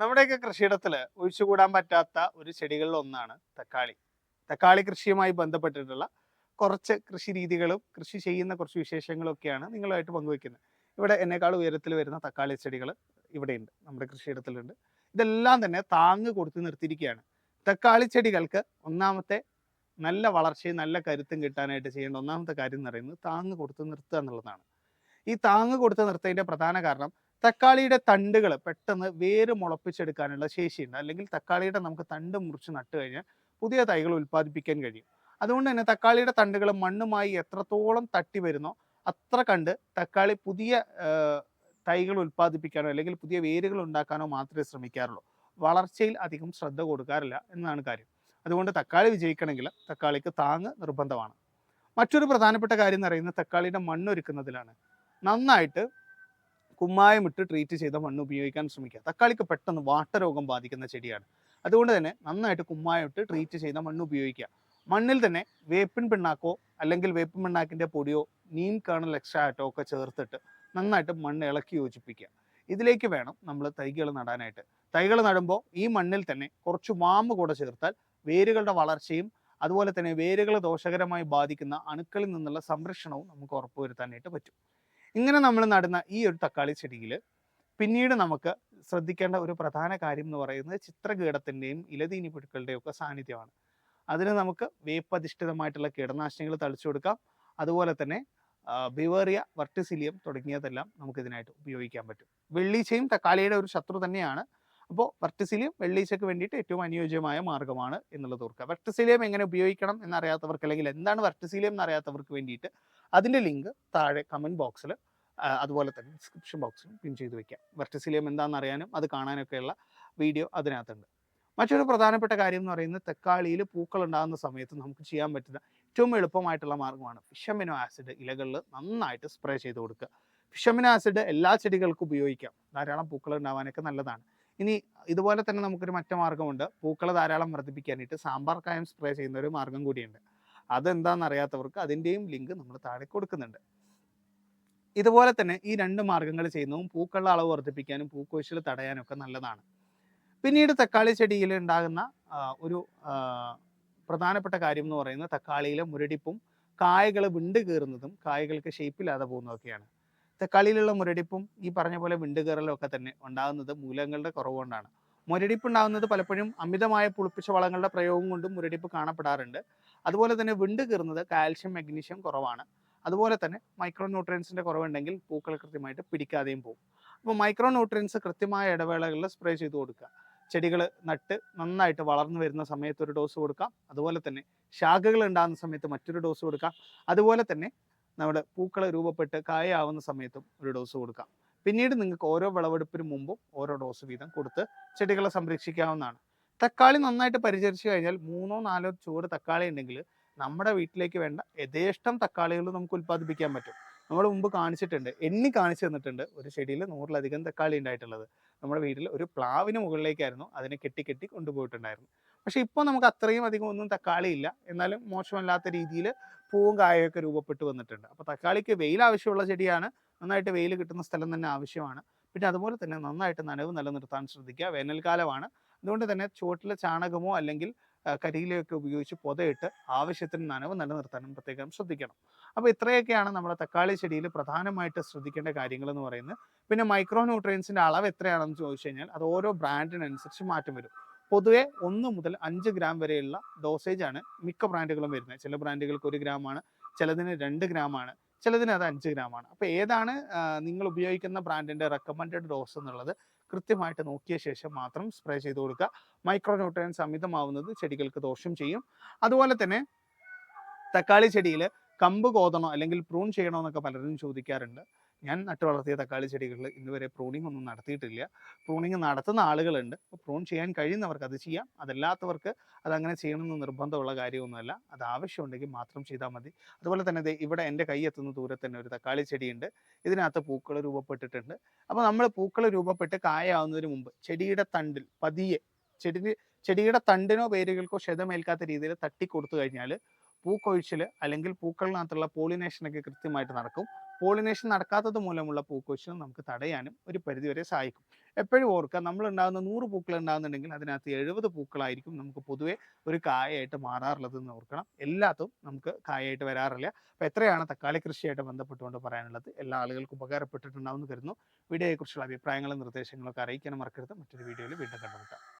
നമ്മുടെയൊക്കെ കൃഷിയിടത്തിൽ ഒഴിച്ചുകൂടാൻ പറ്റാത്ത ഒരു ചെടികളിൽ ഒന്നാണ് തക്കാളി. തക്കാളി കൃഷിയുമായി ബന്ധപ്പെട്ടിട്ടുള്ള കുറച്ച് കൃഷി രീതികളും കൃഷി ചെയ്യുന്ന കുറച്ച് വിശേഷങ്ങളും ഒക്കെയാണ് നിങ്ങളുമായിട്ട് പങ്കുവയ്ക്കുന്നത്. ഇവിടെ എന്നെക്കാൾ ഉയരത്തിൽ വരുന്ന തക്കാളി ചെടികൾ ഇവിടെയുണ്ട് നമ്മുടെ കൃഷിയിടത്തിലുണ്ട്. ഇതെല്ലാം തന്നെ താങ്ങ് കൊടുത്ത് നിർത്തിയിരിക്കുകയാണ്. തക്കാളി ചെടികൾക്ക് ഒന്നാമത്തെ നല്ല വളർച്ചയും നല്ല കരുത്തും കിട്ടാനായിട്ട് ചെയ്യേണ്ട ഒന്നാമത്തെ കാര്യം എന്ന് പറയുന്നത് താങ്ങ് കൊടുത്ത് നിർത്തുക എന്നുള്ളതാണ്. ഈ താങ്ങ് കൊടുത്ത് നിർത്തതിന്റെ പ്രധാന കാരണം തക്കാളിയുടെ തണ്ടുകൾ പെട്ടെന്ന് വേര് മുളപ്പിച്ചെടുക്കാനുള്ള ശേഷിയുണ്ട്. അല്ലെങ്കിൽ തക്കാളിയുടെ നമുക്ക് തണ്ട് മുറിച്ച് നട്ട് കഴിഞ്ഞാൽ പുതിയ തൈകൾ ഉൽപ്പാദിപ്പിക്കാൻ കഴിയും. അതുകൊണ്ട് തന്നെ തക്കാളിയുടെ തണ്ടുകൾ മണ്ണുമായി എത്രത്തോളം തട്ടി വരുന്നോ അത്ര കണ്ട് തക്കാളി പുതിയ തൈകൾ ഉൽപ്പാദിപ്പിക്കാനോ അല്ലെങ്കിൽ പുതിയ വേരുകൾ ഉണ്ടാക്കാനോ മാത്രമേ ശ്രമിക്കാറുള്ളൂ. വളർച്ചയിൽ അധികം ശ്രദ്ധ കൊടുക്കാറില്ല എന്നാണ് കാര്യം. അതുകൊണ്ട് തക്കാളി വിജയിക്കണമെങ്കിൽ തക്കാളിക്ക് താങ്ങ് നിർബന്ധമാണ്. മറ്റൊരു പ്രധാനപ്പെട്ട കാര്യം എന്ന് പറയുന്നത് തക്കാളിയുടെ മണ്ണൊരുക്കുന്നതിലാണ്. നന്നായിട്ട് കുമ്മായം ഇട്ട് ട്രീറ്റ് ചെയ്ത മണ്ണ് ഉപയോഗിക്കാൻ ശ്രമിക്കുക. തക്കാളിക്ക് പെട്ടെന്ന് വാട്ടരോഗം ബാധിക്കുന്ന ചെടിയാണ്. അതുകൊണ്ട് തന്നെ നന്നായിട്ട് കുമ്മായം ഇട്ട് ട്രീറ്റ് ചെയ്ത മണ്ണ് ഉപയോഗിക്കുക. മണ്ണിൽ തന്നെ വേപ്പിൻ പിണ്ണാക്കോ അല്ലെങ്കിൽ വേപ്പിൻ പിണ്ണാക്കിന്റെ പൊടിയോ നീം കേണൽ എക്സ്ട്രാറ്റോ ഒക്കെ ചേർത്തിട്ട് നന്നായിട്ട് മണ്ണ് ഇളക്കി യോജിപ്പിക്കുക. ഇതിലേക്ക് വേണം നമ്മൾ തൈകൾ നടാനായിട്ട്. തൈകൾ നടുമ്പോൾ ഈ മണ്ണിൽ തന്നെ കുറച്ച് വാമ്പ് കൂടെ ചേർത്താൽ വേരുകളുടെ വളർച്ചയും അതുപോലെ തന്നെ വേരുകൾ ദോഷകരമായി ബാധിക്കുന്ന അണുക്കളിൽ നിന്നുള്ള സംരക്ഷണവും നമുക്ക് ഉറപ്പുവരുത്താനായിട്ട് പറ്റും. ഇങ്ങനെ നമ്മൾ നടുന്ന ഈ ഒരു തക്കാളി ചെടിയിൽ പിന്നീട് നമുക്ക് ശ്രദ്ധിക്കേണ്ട ഒരു പ്രധാന കാര്യം എന്ന് പറയുന്നത് ചിത്രകീടത്തിന്റെയും ഇലതീനി പുഴുക്കളുടെയും ഒക്കെ സാന്നിധ്യമാണ്. അതിന് നമുക്ക് വേപ്പധിഷ്ഠിതമായിട്ടുള്ള കീടനാശിനികൾ തളിച്ചു കൊടുക്കാം. അതുപോലെ തന്നെ ബിവേറിയ വർട്ടിസിലിയം തുടങ്ങിയതെല്ലാം നമുക്ക് ഇതിനായിട്ട് ഉപയോഗിക്കാൻ പറ്റും. വെള്ളീച്ചയും തക്കാളിയുടെ ഒരു ശത്രു തന്നെയാണ്. അപ്പോൾ വെർട്ടിസിലിയം വെള്ളീച്ചയ്ക്ക് വേണ്ടിയിട്ട് ഏറ്റവും അനുയോജ്യമായ മാർഗമാണ് എന്നുള്ളത് ഓർക്കുക. വെർട്ടിസിലിയം എങ്ങനെ ഉപയോഗിക്കണം എന്നറിയാത്തവർക്ക് അല്ലെങ്കിൽ എന്താണ് വെർട്ടിസിലിയം എന്നറിയാത്തവർക്ക് വേണ്ടിയിട്ട് അതിന്റെ ലിങ്ക് താഴെ കമന്റ് ബോക്സിൽ അതുപോലെ തന്നെ ഡിസ്ക്രിപ്ഷൻ ബോക്സിൽ പിൻ ചെയ്ത് വെക്കാം. വെർട്ടിസിലിയം എന്താണെന്ന് അറിയാനും അത് കാണാനൊക്കെയുള്ള വീഡിയോ അതിനകത്തുണ്ട്. മറ്റൊരു പ്രധാനപ്പെട്ട കാര്യം എന്ന് പറയുന്നത് തക്കാളിയിൽ പൂക്കൾ ഉണ്ടാകുന്ന സമയത്ത് നമുക്ക് ചെയ്യാൻ പറ്റുന്ന ഏറ്റവും എളുപ്പമായിട്ടുള്ള മാർഗമാണ് ഫിഷമിനോ ആസിഡ് ഇലകളിൽ നന്നായിട്ട് സ്പ്രേ ചെയ്ത് കൊടുക്കുക. ഫിഷമിനോ ആസിഡ് എല്ലാ ചെടികൾക്കും ഉപയോഗിക്കാം. ധാരാളം പൂക്കൾ ഉണ്ടാവാനൊക്കെ നല്ലതാണ്. ഇനി ഇതുപോലെ തന്നെ നമുക്കൊരു മറ്റു മാർഗമുണ്ട് പൂക്കൾ ധാരാളം വർദ്ധിപ്പിക്കാനായിട്ട് സാമ്പാർ കായം സ്പ്രേ ചെയ്യുന്ന ഒരു മാർഗം കൂടിയുണ്ട്. അതെന്താണെന്ന് അറിയാത്തവർക്ക് അതിന്റെയും ലിങ്ക് നമ്മൾ താഴെ കൊടുക്കുന്നുണ്ട്. ഇതുപോലെ തന്നെ ഈ രണ്ട് മാർഗങ്ങൾ ചെയ്യുന്നതും പൂക്കളുടെ അളവ് വർദ്ധിപ്പിക്കാനും പൂക്കൊഴിച്ചിൽ തടയാനും ഒക്കെ നല്ലതാണ്. പിന്നീട് തക്കാളി ചെടിയിൽ ഉണ്ടാകുന്ന ഒരു പ്രധാനപ്പെട്ട കാര്യം എന്ന് പറയുന്നത് തക്കാളിയിലെ മുരടിപ്പും കായകൾ വിണ്ട് കീറുന്നതും കായകൾക്ക് ഷേപ്പില്ലാതെ പോകുന്നതൊക്കെയാണ്. തക്കാളിയിലുള്ള മുരടിപ്പും ഈ പറഞ്ഞ പോലെ വിണ്ടുകയറലും ഒക്കെ തന്നെ ഉണ്ടാകുന്നത് മൂലങ്ങളുടെ കുറവുകൊണ്ടാണ് മുരടിപ്പ് ഉണ്ടാകുന്നത് പലപ്പോഴും അമിതമായ പുളിപ്പിച്ച വളങ്ങളുടെ പ്രയോഗം കൊണ്ടും മുരടിപ്പ് കാണപ്പെടാറുണ്ട്. അതുപോലെ തന്നെ വിണ്ട് കീറുന്നത് കാൽഷ്യം മഗ്നീഷ്യം കുറവാണ്. അതുപോലെ തന്നെ മൈക്രോ ന്യൂട്രിയൻസിന്റെ കുറവുണ്ടെങ്കിൽ പൂക്കൾ കൃത്യമായിട്ട് പിടിക്കാതെയും പോകും. അപ്പോൾ മൈക്രോ ന്യൂട്രിയൻസ് കൃത്യമായ ഇടവേളകളിൽ സ്പ്രേ ചെയ്ത് കൊടുക്കുക. ചെടികൾ നട്ട് നന്നായിട്ട് വളർന്നു വരുന്ന സമയത്ത് ഒരു ഡോസ് കൊടുക്കാം. അതുപോലെ തന്നെ ശാഖകൾ ഉണ്ടാകുന്ന സമയത്ത് മറ്റൊരു ഡോസ് കൊടുക്കാം. അതുപോലെ തന്നെ നമ്മുടെ പൂക്കൾ രൂപപ്പെട്ട് കായാവുന്ന സമയത്തും ഒരു ഡോസ് കൊടുക്കാം. പിന്നീട് നിങ്ങൾക്ക് ഓരോ വിളവെടുപ്പിന് മുമ്പും ഓരോ ഡോസ് വീതം കൊടുത്ത് ചെടികളെ സംരക്ഷിക്കാവുന്നതാണ്. തക്കാളി നന്നായിട്ട് പരിചരിച്ചു കഴിഞ്ഞാൽ മൂന്നോ നാലോ ചുവട് തക്കാളി ഉണ്ടെങ്കിൽ നമ്മുടെ വീട്ടിലേക്ക് വേണ്ട യഥേഷ്ടം തക്കാളികൾ നമുക്ക് ഉൽപ്പാദിപ്പിക്കാൻ പറ്റും. നമ്മൾ മുമ്പ് കാണിച്ചിട്ടുണ്ട് എണ്ണി കാണിച്ചു തന്നിട്ടുണ്ട് ഒരു ചെടിയിൽ നൂറിലധികം തക്കാളി ഉണ്ടായിട്ടുള്ളത്. നമ്മുടെ വീട്ടിൽ ഒരു പ്ലാവിന് മുകളിലേക്കായിരുന്നു അതിനെ കെട്ടി കെട്ടി കൊണ്ടുപോയിട്ടുണ്ടായിരുന്നു പക്ഷെ ഇപ്പോൾ നമുക്ക് അത്രയും അധികം ഒന്നും തക്കാളി ഇല്ല. എന്നാലും മോശമല്ലാത്ത രീതിയിൽ പൂവും കായൊക്കെ രൂപപ്പെട്ട് വന്നിട്ടുണ്ട്. അപ്പോൾ തക്കാളിക്ക് വെയിൽ ആവശ്യമുള്ള ചെടിയാണ്. നന്നായിട്ട് വെയിൽ കിട്ടുന്ന സ്ഥലം തന്നെ ആവശ്യമാണ്. പിന്നെ അതുപോലെ തന്നെ നന്നായിട്ട് നനവ് നിലനിർത്താൻ ശ്രദ്ധിക്കുക. വേനൽക്കാലമാണ്. അതുകൊണ്ട് തന്നെ ചുവട്ടിലെ ചാണകമോ അല്ലെങ്കിൽ കരിയിലൊക്കെ ഉപയോഗിച്ച് പൊതയിട്ട് ആവശ്യത്തിന് നനവ് നിലനിർത്താനും പ്രത്യേകം ശ്രദ്ധിക്കണം. അപ്പോൾ ഇത്രയൊക്കെയാണ് നമ്മുടെ തക്കാളി ചെടിയിൽ പ്രധാനമായിട്ട് ശ്രദ്ധിക്കേണ്ട കാര്യങ്ങൾ എന്ന് പറയുന്നത്. പിന്നെ മൈക്രോ ന്യൂട്രിയൻസിന്റെ അളവ് എത്രയാണെന്ന് ചോദിച്ചു കഴിഞ്ഞാൽ അത് ഓരോ ബ്രാൻഡിനനുസരിച്ച് മാറ്റം വരും. പൊതുവെ ഒന്ന് മുതൽ അഞ്ച് ഗ്രാം വരെയുള്ള ഡോസേജ് ആണ് മിക്ക ബ്രാൻഡുകളും വരുന്നത്. ചില ബ്രാൻഡുകൾക്ക് ഒരു ഗ്രാം ആണ് ചിലതിന് രണ്ട് ഗ്രാം ആണ് ചിലതിന് അത് അഞ്ച് ഗ്രാം ആണ്. അപ്പോൾ ഏതാണ് നിങ്ങൾ ഉപയോഗിക്കുന്ന ബ്രാൻഡിന്റെ റെക്കമെൻഡഡ് ഡോസ് എന്നുള്ളത് കൃത്യമായിട്ട് നോക്കിയ ശേഷം മാത്രം സ്പ്രേ ചെയ്ത് കൊടുക്കുക. മൈക്രോ ന്യൂട്രിയൻസ് അമിതമാവുന്നത് ചെടികൾക്ക് ദോഷം ചെയ്യും. അതുപോലെ തന്നെ തക്കാളി ചെടിയിൽ കമ്പ് കോതണോ അല്ലെങ്കിൽ പ്രൂൺ ചെയ്യണോ എന്നൊക്കെ പലരും ചോദിക്കാറുണ്ട്. ഞാൻ നട്ടു വളർത്തിയ തക്കാളി ചെടികളിൽ ഇന്നുവരെ പ്രൂണിംഗ് ഒന്നും നടത്തിയിട്ടില്ല. പ്രൂണിംഗ് നടത്തുന്ന ആളുകളുണ്ട്. അപ്പോൾ പ്രൂൺ ചെയ്യാൻ കഴിയുന്നവർക്ക് അത് ചെയ്യാം. അതല്ലാത്തവർക്ക് അതങ്ങനെ ചെയ്യണമെന്ന് നിർബന്ധമുള്ള കാര്യമൊന്നുമല്ല. അത് ആവശ്യമുണ്ടെങ്കിൽ മാത്രം ചെയ്താൽ മതി. അതുപോലെ തന്നെ ഇവിടെ എന്റെ കൈ എത്തുന്ന ദൂരത്ത് തന്നെ ഒരു തക്കാളി ചെടിയുണ്ട്. ഇതിനകത്ത് പൂക്കൾ രൂപപ്പെട്ടിട്ടുണ്ട്. അപ്പോൾ നമ്മൾ പൂക്കൾ രൂപപ്പെട്ട് കായാവുന്നതിന് മുമ്പ് ചെടിയുടെ തണ്ടിൽ പതിയെ ചെടി ചെടിയുടെ തണ്ടിനോ വേരുകൾക്കോ ക്ഷതമേൽക്കാത്ത രീതിയിൽ തട്ടി കൊടുത്തു കഴിഞ്ഞാൽ പൂക്കൊഴിച്ചിൽ അല്ലെങ്കിൽ പൂക്കളിനകത്തുള്ള പോളിനേഷനൊക്കെ കൃത്യമായിട്ട് നടക്കും. പോളിനേഷൻ നടക്കാത്തത് മൂലമുള്ള പൂക്കൊഴിച്ചിൽ നമുക്ക് തടയാനും ഒരു പരിധിവരെ സഹായിക്കും. എപ്പോഴും ഓർക്കുക നമ്മൾ ഉണ്ടാകുന്ന നൂറ് പൂക്കൾ ഉണ്ടാകുന്നുണ്ടെങ്കിൽ അതിനകത്ത് എഴുപത് പൂക്കളായിരിക്കും നമുക്ക് പൊതുവേ ഒരു കായായിട്ട് മാറാറുള്ളത് എന്ന് ഓർക്കണം. എല്ലാത്തും നമുക്ക് കായായിട്ട് വരാറില്ല. അപ്പോൾ എത്രയാണ് തക്കാളി കൃഷിയായിട്ട് ബന്ധപ്പെട്ടുകൊണ്ട് പറയാനുള്ളത്? എല്ലാ ആളുകൾക്കും ഉപകാരപ്പെട്ടിട്ടുണ്ടാവുമെന്ന് കരുതുന്നു. വീഡിയോയെക്കുറിച്ചുള്ള അഭിപ്രായങ്ങളും നിർദ്ദേശങ്ങളൊക്കെ അറിയിക്കാനും മറക്കരുത്. മറ്റൊരു വീഡിയോയിൽ വീണ്ടും കണ്ടുമുട്ടാം.